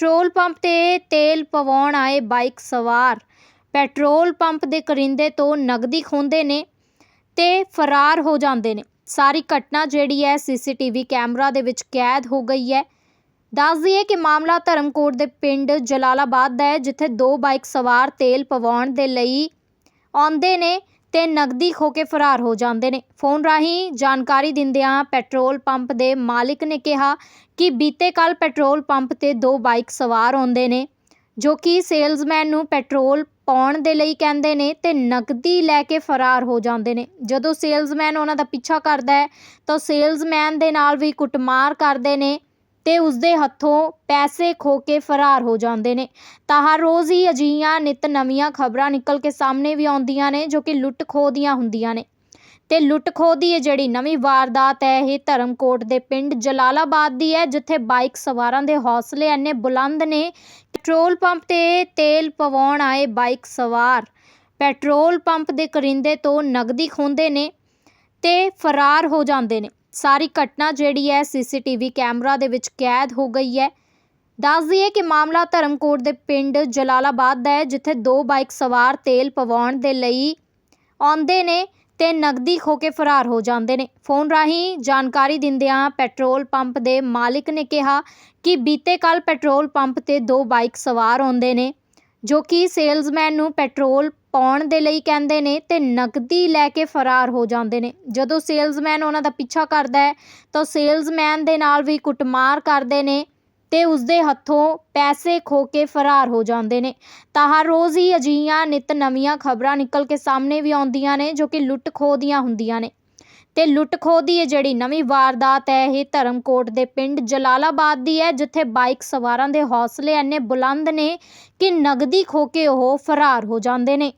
Petrol pump ਤੇ ਤੇਲ ਪਵਾਉਣ ਆਏ ਬਾਈਕ ਸਵਾਰ। ਪੈਟਰੋਲ ਪੰਪ ਦੇ ਕਰਿੰਦੇ ਤੋਂ ਨਗਦੀ ਖੋਹਦੇ ਨੇ ਤੇ ਫਰਾਰ ਹੋ ਜਾਂਦੇ ਨੇ। ਸਾਰੀ ਘਟਨਾ ਜਿਹੜੀ ਹੈ, ਸੀਸੀਟੀਵੀ ਕੈਮਰਾ ਦੇ ਵਿੱਚ ਕੈਦ ਹੋ ਗਈ ਹੈ। ਦੱਸ ਦਈਏ ਕਿ ਮਾਮਲਾ ਧਰਮਕੋਟ ਦੇ ਪਿੰਡ ਜਲਾਲਾਬਾਦ ਦਾ ਹੈ, ਜਿੱਥੇ ਦੋ ਬਾਈਕ ਸਵਾਰ ਤੇਲ ਪਵਾਉਣ ਦੇ ਲਈ ਆਉਂਦੇ ਨੇ। ਤੇ ਨਗਦੀ ਖੋ ਕੇ ਫਰਾਰ ਹੋ ਜਾਂਦੇ ਨੇ। ਫੋਨ ਰਾਹੀਂ ਜਾਣਕਾਰੀ ਦਿੰਦਿਆਂ ਪੈਟਰੋਲ ਪੰਪ ਦੇ ਮਾਲਕ ਨੇ ਕਿਹਾ ਕਿ ਬੀਤੇ ਕੱਲ ਪੈਟਰੋਲ ਪੰਪ ਤੇ ਦੋ ਬਾਈਕ ਸਵਾਰ ਆਉਂਦੇ ਨੇ, ਜੋ ਕਿ ਸੇਲਜ਼ਮੈਨ ਨੂੰ ਪੈਟਰੋਲ ਪਾਉਣ ਦੇ ਲਈ ਕਹਿੰਦੇ ਨੇ ਤੇ ਨਕਦੀ ਲੈ ਕੇ ਫਰਾਰ ਹੋ ਜਾਂਦੇ ਨੇ। ਜਦੋਂ ਸੇਲਜ਼ਮੈਨ ਉਹਨਾਂ ਦਾ ਪਿੱਛਾ ਕਰਦਾ ਹੈ, ਤਾਂ ਸੇਲਜ਼ਮੈਨ ਦੇ ਨਾਲ ਵੀ ਕੁੱਟਮਾਰ ਕਰਦੇ ਨੇ ਅਤੇ ਉਸਦੇ ਹੱਥੋਂ ਪੈਸੇ ਖੋਹ ਕੇ ਫਰਾਰ ਹੋ ਜਾਂਦੇ ਨੇ। ਤਾਂ ਹਰ ਰੋਜ਼ ਹੀ ਅਜਿਹੀਆਂ ਨਿੱਤ ਨਵੀਆਂ ਖਬਰਾਂ ਨਿਕਲ ਕੇ ਸਾਹਮਣੇ ਵੀ ਆਉਂਦੀਆਂ ਨੇ, ਜੋ ਕਿ ਲੁੱਟ ਖੋਹ ਦੀਆਂ ਹੁੰਦੀਆਂ ਨੇ। ਅਤੇ ਲੁੱਟ ਖੋਹ ਦੀ ਇਹ ਜਿਹੜੀ ਨਵੀਂ ਵਾਰਦਾਤ ਹੈ, ਇਹ ਧਰਮਕੋਟ ਦੇ ਪਿੰਡ ਜਲਾਲਾਬਾਦ ਦੀ ਹੈ, ਜਿੱਥੇ ਬਾਈਕ ਸਵਾਰਾਂ ਦੇ ਹੌਸਲੇ ਇੰਨੇ ਬੁਲੰਦ ਨੇ ਪੈਟਰੋਲ ਪੰਪ ਤੇ ਤੇਲ ਪਵਾਉਣ ਆਏ ਬਾਈਕ ਸਵਾਰ ਪੈਟਰੋਲ ਪੰਪ ਦੇ ਕਰਿੰਦੇ ਤੋਂ ਨਗਦੀ ਖੋਹਦੇ ਨੇ ਅਤੇ ਫਰਾਰ ਹੋ ਜਾਂਦੇ ਨੇ। ਸਾਰੀ ਘਟਨਾ ਜਿਹੜੀ ਹੈ ਸੀਸੀਟੀਵੀ ਕੈਮਰਾ ਦੇ ਵਿੱਚ ਕੈਦ ਹੋ ਗਈ ਹੈ। ਦੱਸ ਦਈਏ ਕਿ ਮਾਮਲਾ ਧਰਮਕੋਟ ਦੇ ਪਿੰਡ ਜਲਾਲਾਬਾਦ ਦਾ ਹੈ, ਜਿੱਥੇ ਦੋ ਬਾਈਕ ਸਵਾਰ ਤੇਲ ਪਵਾਉਣ ਦੇ ਲਈ ਆਉਂਦੇ ਨੇ ਤੇ ਨਗਦੀ ਖੋ ਕੇ ਫਰਾਰ ਹੋ ਜਾਂਦੇ ਨੇ। ਫੋਨ ਰਾਹੀਂ ਜਾਣਕਾਰੀ ਦਿੰਦਿਆਂ ਪੈਟਰੋਲ ਪੰਪ ਦੇ ਮਾਲਕ ਨੇ ਕਿਹਾ ਕਿ ਬੀਤੇ ਕੱਲ ਪੈਟਰੋਲ ਪੰਪ ਤੇ ਦੋ ਬਾਈਕ ਸਵਾਰ ਆਉਂਦੇ ਨੇ, ਜੋ ਕਿ ਸੇਲਜ਼ਮੈਨ ਨੂੰ ਪੈਟਰੋਲ ਪਾਉਣ ਦੇ ਲਈ ਕਹਿੰਦੇ ਨੇ ਅਤੇ ਨਕਦੀ ਲੈ ਕੇ ਫਰਾਰ ਹੋ ਜਾਂਦੇ ਨੇ। ਜਦੋਂ ਸੇਲਜ਼ਮੈਨ ਉਹਨਾਂ ਦਾ ਪਿੱਛਾ ਕਰਦਾ ਹੈ, ਤਾਂ ਸੇਲਜ਼ਮੈਨ ਦੇ ਨਾਲ ਵੀ ਕੁੱਟਮਾਰ ਕਰਦੇ ਨੇ ਅਤੇ ਉਸਦੇ ਹੱਥੋਂ ਪੈਸੇ ਖੋਹ ਕੇ ਫਰਾਰ ਹੋ ਜਾਂਦੇ ਨੇ। ਤਾਂ ਹਰ ਰੋਜ਼ ਹੀ ਅਜਿਹੀਆਂ ਨਿੱਤ ਨਵੀਆਂ ਖਬਰਾਂ ਨਿਕਲ ਕੇ ਸਾਹਮਣੇ ਵੀ ਆਉਂਦੀਆਂ ਨੇ, ਜੋ ਕਿ ਲੁੱਟ ਖੋਹ ਦੀਆਂ ਹੁੰਦੀਆਂ ਨੇ। ਤੇ ਲੁੱਟ ਖੋਹ ਦੀ ਇਹ ਜਿਹੜੀ ਨਵੀਂ ਵਾਰਦਾਤ ਹੈ, ਇਹ ਧਰਮਕੋਟ ਦੇ ਪਿੰਡ ਜਲਾਲਾਬਾਦ ਦੀ ਹੈ, ਜਿੱਥੇ ਬਾਈਕ ਸਵਾਰਾਂ ਦੇ ਹੌਸਲੇ ਇੰਨੇ ਬੁਲੰਦ ਨੇ ਕਿ ਨਗਦੀ ਖੋ ਕੇ ਉਹ ਫਰਾਰ ਹੋ ਜਾਂਦੇ ਨੇ।